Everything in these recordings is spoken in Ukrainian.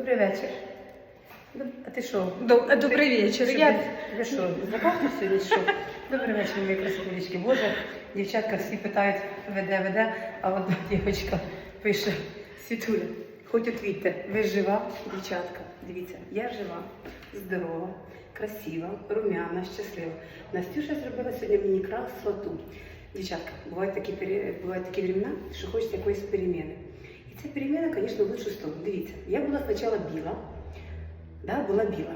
Добрий вечір. А ти що? Доб- Добрий вечір. Ти- Я- Ви що, запахли сьогодні? Що? Добрий вечір, мої красотулечки. Боже, дівчатка всі питають, веде, веде, а одна дівчинка пише, Світуля, хоч отвітьте, ви жива, дівчатка. Дивіться, я жива, здорова, красива, румяна, щаслива. Настюша зробила сьогодні мені красоту. Дівчатка, бувають такі, бувають такі времена, що хочеться якоїсь переміни. Ця переміна, звісно, в лучшу сторону. Дивіться, я була спочатку біла, да, була біла,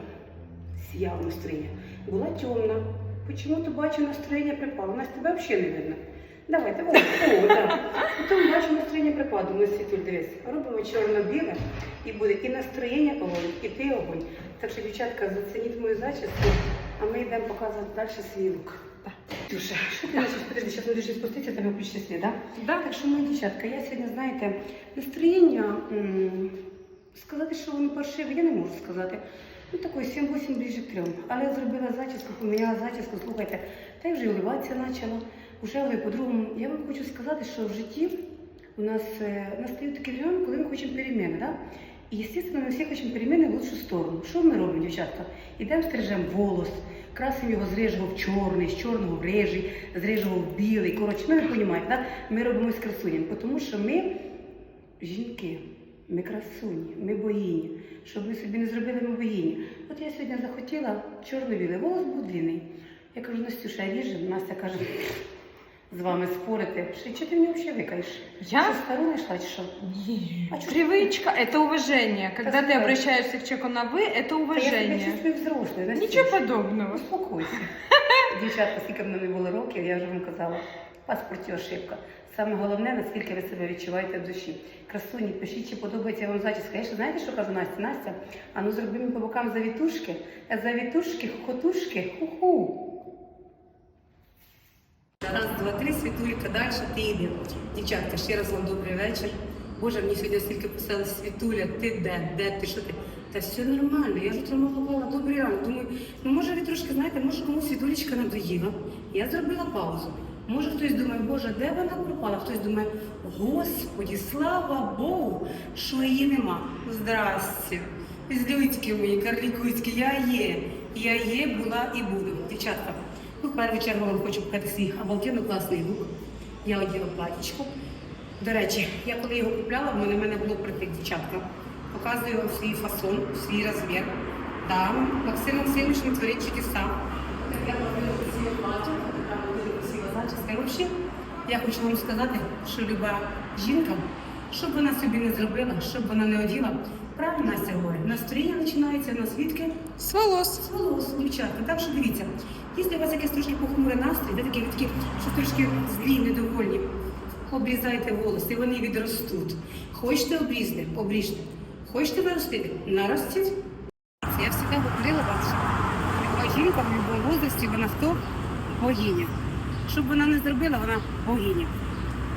сіяла настроєння. Була темна. Почему-то бачу настроєння припало. Нас тебе взагалі не видно. Давайте, о, о, да. Потім бачу настроєння припало. Ми світуль дивись. Робимо чорно-біле і буде і настроєння огонь, і ти огонь. Так що, дівчатка, зацініть мою зачіску, а ми йдемо показувати далі свій лук. Дюша, що ти значить, подожди, зараз дуже спуститися, тебе включити світ, да? Да. Так що, мої дівчатка, я сьогодні, знаєте, настроєння м, сказати, що воно паршиве, я не можу сказати. Ну, такої 7-8 ближче к трьом. Але я зробила зачіску, поміняла зачіску, слухайте, та й вже і улибатися почала. Уже але по-другому. Я вам хочу сказати, що в житті у нас е, настають такі времена, коли ми хочемо переміни, да? І, звісно, ми всі хочемо переміни в лучшу сторону. Що ми робимо, дівчатка? Ідемо стрижемо волос, красимо його з чорний, з чорного в рижий, з білий. Коротше, ну ви розумієте, да? ми робимо з красуням, тому що ми жінки, ми красуні, ми богині. Щоб ви собі не зробили, ми богині. От я сьогодні захотіла чорно-білий волос був длинний. Я кажу, Настюша, я ріжу. Настя каже, з вами спорити. Що, чи ти мені взагалі викаєш? Я? Що, стару знайшла чи що? А чё ж Привычка – это уважение. Когда ты Спасибо. обращаешься к человеку на «вы», это Та я себе уважение. чувствую взрослою. Настюш. Ничего подобного. Успокойся. Дівчатка, скільки в мене було років, я вже вам казала, в паспорті ошибка. Саме головне, наскільки ви себе відчуваєте в душі. Красуні, пишіть, чи подобається вам зачіска. Я ще знаєте, що кажу Настя? Настя, а ну зроби мені по бокам завітушки, завітушки, хотушки, ху-ху. Раз, два, три, світулька, далі ти йди. Дівчатка, ще раз вам добрий вечір. Боже, мені сьогодні стільки писали Світуля, ти де, де ти, що ти? Та все нормально, я ж тримала добрий ранок. Думаю, ну може ви трошки знаєте, може комусь Світулечка надоїла. Я зробила паузу. Може хтось думає, Боже, де вона пропала? Хтось думає, Господі, слава Богу, що її нема. Здрасте. Злюцькі мої, карлікуцькі, я є. Я є, була і буду. Дівчатка, ну, в першу чергу вам хочу показати свій обалденно класний лук. Я оділа платічко. До речі, я коли його купляла, в мене, було притик, дівчатка. Показую вам свій фасон, свій розмір. Там Максим Максимович не творить чудеса. Я робила красиве плаття, така дуже красива зачіска. І взагалі, я хочу вам сказати, що люба жінка, що б вона собі не зробила, що б вона не оділа, правильно Настя говорить, настроєння починається на звідки? С волос. З волос, дівчатка. Так що дивіться, якщо у вас якийсь трошки похмурий настрій, де такі, такі, що трошки злі, недовольні, обрізайте волоси, вони відростуть. Хочете обрізати, обріжте. Хочете наростити, наростіть. Я завжди говорила вам, що жінка в будь-якому возрасті, вона хто? Богиня. Що б вона не зробила, вона богиня.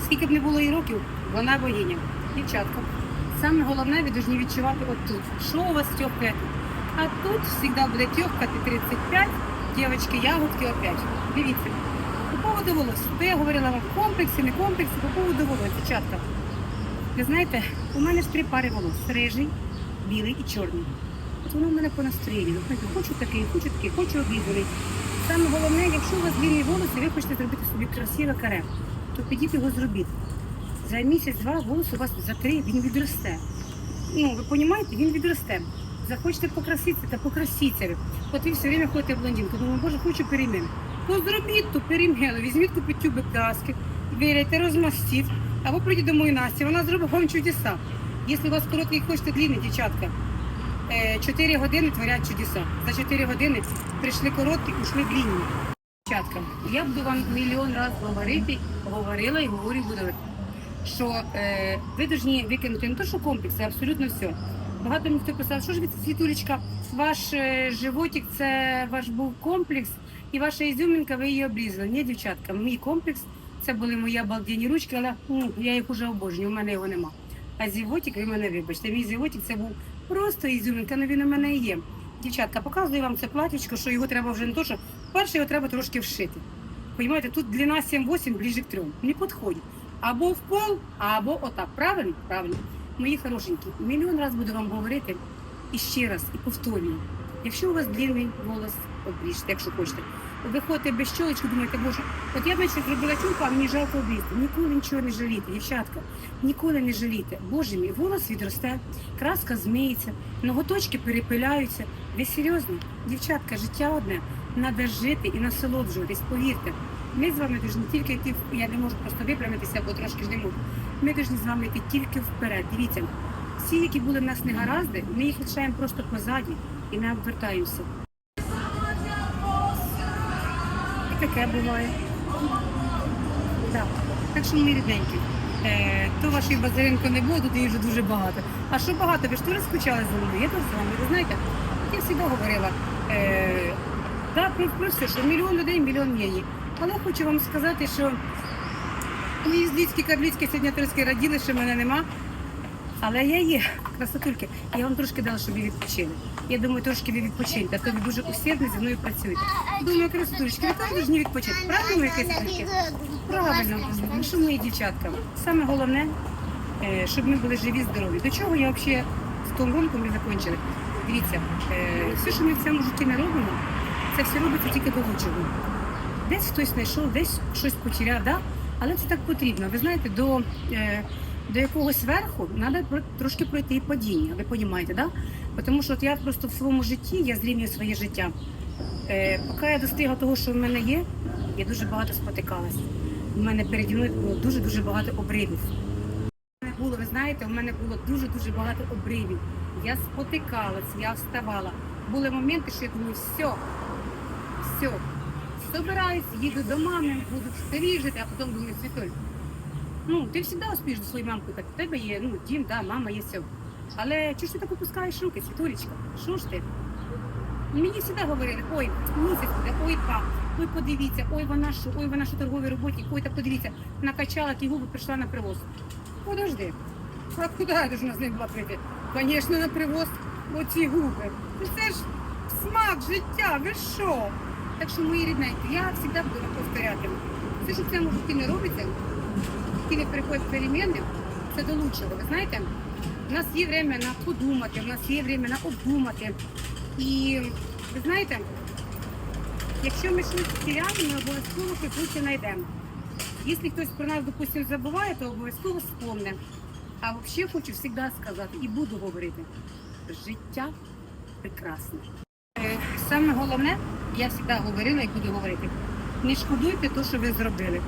Скільки б не було їй років, вона богиня. Дівчатка. Саме головне, ви повинні відчувати отут. Що у вас тьохкає тут? А тут завжди буде тьохкати 35, дівчатки, ягодки опять. Дивіться. По поводу волос. То я говорила вам комплекси, не комплекси, по поводу волос, дівчатка. Ви знаєте, у мене ж три пари волос: рижий, білий і чорний. От воно в мене по настроєнню. Хочу такий, хочу такий, хочу обрізаний. Саме головне, якщо у вас длинні волоси, ви хочете зробити собі красиве каре, то підіть його зробіть. За місяць-два волос у вас за три він відросте. Ну, ви розумієте, він відросте. Захочете покраситися, та покрасіться. От ви все время ходите в блондинку, думаю, боже, хочу перемін. Ну зробіть ту переміну, візьміть купіть тюбик краски, виряйте, розмастіть, або прийдіть до моєї Насті, вона зробить вам чудеса. Якщо у вас короткий хочете длинний, дівчатка, 4 години творять чудеса. За 4 години прийшли короткі, ушли длинні. Дівчатка, я буду вам мільйон разів говорити, говорила і говорю буду, що е, ви повинні викинути не те, що комплекси, а абсолютно все. Багато мені хто писав, що ж ви світулечка, ваш е, животик це ваш був комплекс, і ваша ізюминка, ви її обрізали. Ні, дівчатка, мій комплекс це були мої обалденні ручки, але ну, я їх уже обожнюю, у мене його нема. А зівотик, ви мене вибачте, мій зівотик це був просто ізюминка, але він у мене є. Дівчатка, показую вам це платічко, що його треба вже не то, що перше його треба трошки вшити. Понимаете, тут длина 7-8, ближе к 3. Не підходить. Або в пол, або отак. Правильно? Правильно. Мої хорошенькі, мільйон раз буду вам говорити, І ще раз, і повторюю, якщо у вас длинний волос, обріжте, якщо хочете. Ви ходите без чолочки, думаєте, боже, от я бачу, зробила чулку, а мені жалко обрізти. Ніколи нічого не жалійте, дівчатка, ніколи не жалійте. Боже мій, волос відросте, краска змиється, ноготочки перепиляються. Ви серйозно? Дівчатка, життя одне. Надо жити і насолоджуватись, повірте. Ми з вами повинні тільки йти, я не можу просто випрямитися, бо трошки ж не можу. Ми повинні з вами йти тільки вперед. Дивіться, всі, які були в нас негаразди, ми їх лишаємо просто позаді і не обвертаємося. І таке буває. Так. Так що, мої рідненькі, е, то вашої базаринки не було, тут її вже дуже багато. А що багато? Ви ж теж скучали за мною, я теж з вами, ви знаєте, я завжди говорила, е, да, про, все, що мільйон людей, мільйон мнєній. Але хочу вам сказати, що мої зліцькі кабліцькі сьогодні раділи, що мене нема. Але я є, красотульки. Я вам трошки дала, щоб ви відпочили. Я думаю, трошки ви відпочиньте, а то ви дуже усердно зі мною працюєте. Думаю, красотулечки, ви теж повинні відпочити. Правильно, кисельки? Правильно. Ну що, мої дівчатка? Саме головне, е, щоб ми були живі, здорові. До чого я взагалі з тому роликом ми закінчили? Дивіться, е, все, що ми в цьому житті не робимо, це все робиться тільки до лучшого. Десь хтось знайшов, десь щось потеряв, да? але це так потрібно. Ви знаєте, до, е, до якогось верху треба трошки пройти і падіння. Ви розумієте, да? Тому що от я просто в своєму житті, я зрівнюю своє життя. Е, поки я достигла того, що в мене є, я дуже багато спотикалась. У мене переді мною було дуже-дуже багато обривів. У мене було, ви знаєте, у мене було дуже-дуже багато обривів. Я спотикалась, я вставала. Були моменти, що я думаю, все, все, собираюсь, їду до мами, буду стрижити, а потім думаю, Світоль, ну, ти завжди успієш до своєї мамки, так в тебе є, ну, дім, да, мама є все. Але чого ж ти так опускаєш руки, Світулечка? Що ж ти? Мені завжди говорили, ой, місяць буде, ой, два, ой, подивіться, ой, вона що, ой, вона що торговій роботі, ой, так подивіться, накачала ті губи, прийшла на привоз. Подожди, а куди я должна з ним була прийти? Звісно, на привоз, оці губи. Це ж смак життя, ви що? Так що, мої рідненькі, я завжди буду повторяти. Все, що в цьому житті не робиться, які не приходять переміни, це до лучшого. Ви знаєте, у нас є время на подумати, у нас є время на обдумати. І ви знаєте, якщо ми щось втіряємо, ми обов'язково щось знайдемо. Якщо хтось про нас, допустимо, забуває, то обов'язково спомне. А взагалі хочу завжди сказати і буду говорити, життя прекрасне. Е, Саме головне, я завжди говорила і буду говорити, не шкодуйте те, що ви зробили.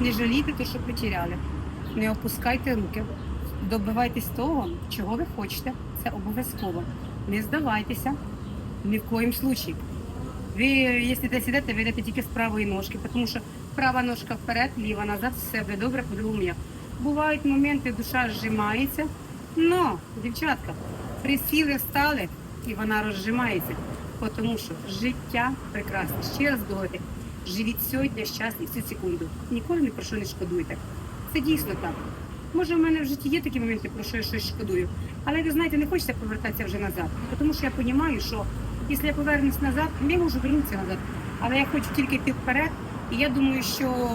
Не жалійте те, що потеряли. Не опускайте руки. Добивайтесь того, чого ви хочете. Це обов'язково. Не здавайтеся ні в коїм случаї. Ви, якщо десь йдете, ви йдете тільки з правої ножки, тому що права ножка вперед, ліва назад, все буде добре, по-другому як. Бувають моменти, душа зжимається. Но, дівчатка, присіли, встали, і вона розжимається. Тому що життя прекрасне. Ще раз говорю, живіть сьогодні, щасливі всю секунду. Ніколи ні про що не шкодуйте. Це дійсно так. Може, в мене в житті є такі моменти, про що я щось шкодую. Але ви знаєте, не хочеться повертатися вже назад. Тому що я розумію, що якщо я повернусь назад, я можу вернутися назад. Але я хочу тільки йти вперед. І я думаю, що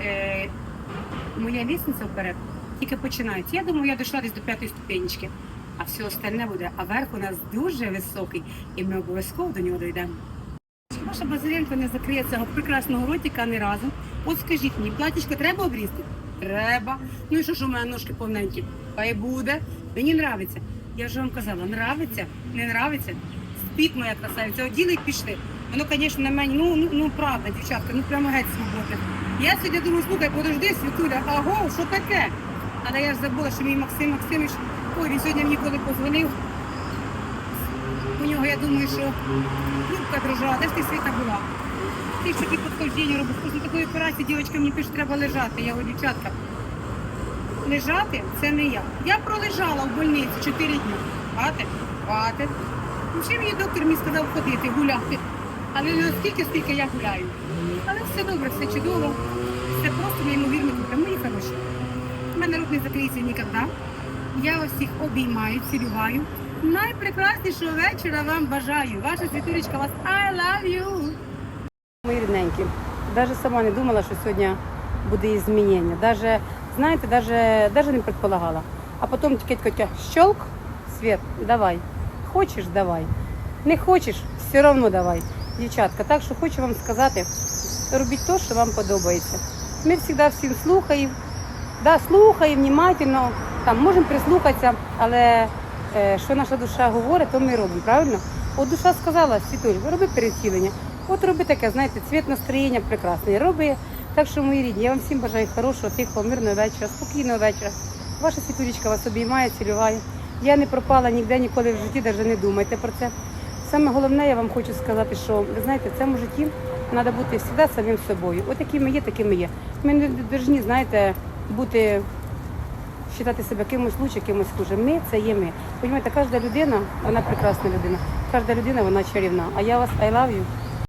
е, моя лісниця вперед тільки починається. Я думаю, я дійшла десь до п'ятої ступенечки, а все остальне буде. А верх у нас дуже високий, і ми обов'язково до нього дійдемо. Ваша базилянка не закриє цього прекрасного ротика ні разу. От скажіть мені, платічко треба обрізти? Треба. Ну і що ж у мене ножки повненькі? Хай буде. Мені нравиться. Я вже вам казала, нравиться, не нравиться. Спіть моя красавиця, оділи і пішли. Воно, звісно, на мені, ну, ну, ну правда, дівчатка, ну прямо геть свободне. Я сьогодні думаю, слухай, подожди, Світуля, аго, що таке? Але я ж забула, що мій Максим Максимович, ой, він сьогодні мені коли позвонив. У нього, я думаю, що трубка дрожала, де ж ти світа була? Ти ж такі підходження робиш, після такої операції дівчатка мені пише, треба лежати. Я говорю, дівчатка, лежати це не я. Я пролежала в больниці 4 дні. Хватить? Хватить. Ну, ще мені доктор мені сказав ходити, гуляти. Але не настільки, скільки я гуляю. Але все добре, все чудово. Все просто неймовірно круто. Мої хороші. У мене рук не закриється ніколи. Я вас всіх обіймаю, цілюваю. Найпрекраснішого вечора вам бажаю. Ваша світулечка вас I love you. Мої рідненькі, навіть сама не думала, що сьогодні буде змінення. Даже, знаєте, даже, даже не предполагала. А потім тільки таке щелк, світ, давай. хочеш, давай. Не хочеш, все одно давай. Дівчатка, так що хочу вам сказати, робіть те, що вам подобається. Ми завжди всім слухаємо. Да, слухаємо внимательно, там можемо прислухатися, але е, що наша душа говорить, то ми робимо, правильно? От душа сказала, Світуль, роби перевтілення. От роби таке, знаєте, цвіт настроєння прекрасний. Роби. Так що, мої рідні, я вам всім бажаю хорошого, тихого, мирного вечора, спокійного вечора. Ваша світулечка вас обіймає, цілюває. Я не пропала ніде ніколи в житті, навіть не думайте про це. Саме головне, я вам хочу сказати, що ви знаєте, в цьому житті треба бути завжди самим собою. От які ми є, такі ми є. Ми не повинні, знаєте, бути вважати себе кимось лучше, кимось хуже. Ми це є ми. Понімаєте, кожна людина, вона прекрасна людина. Кожна людина, вона чарівна. А я вас I love you.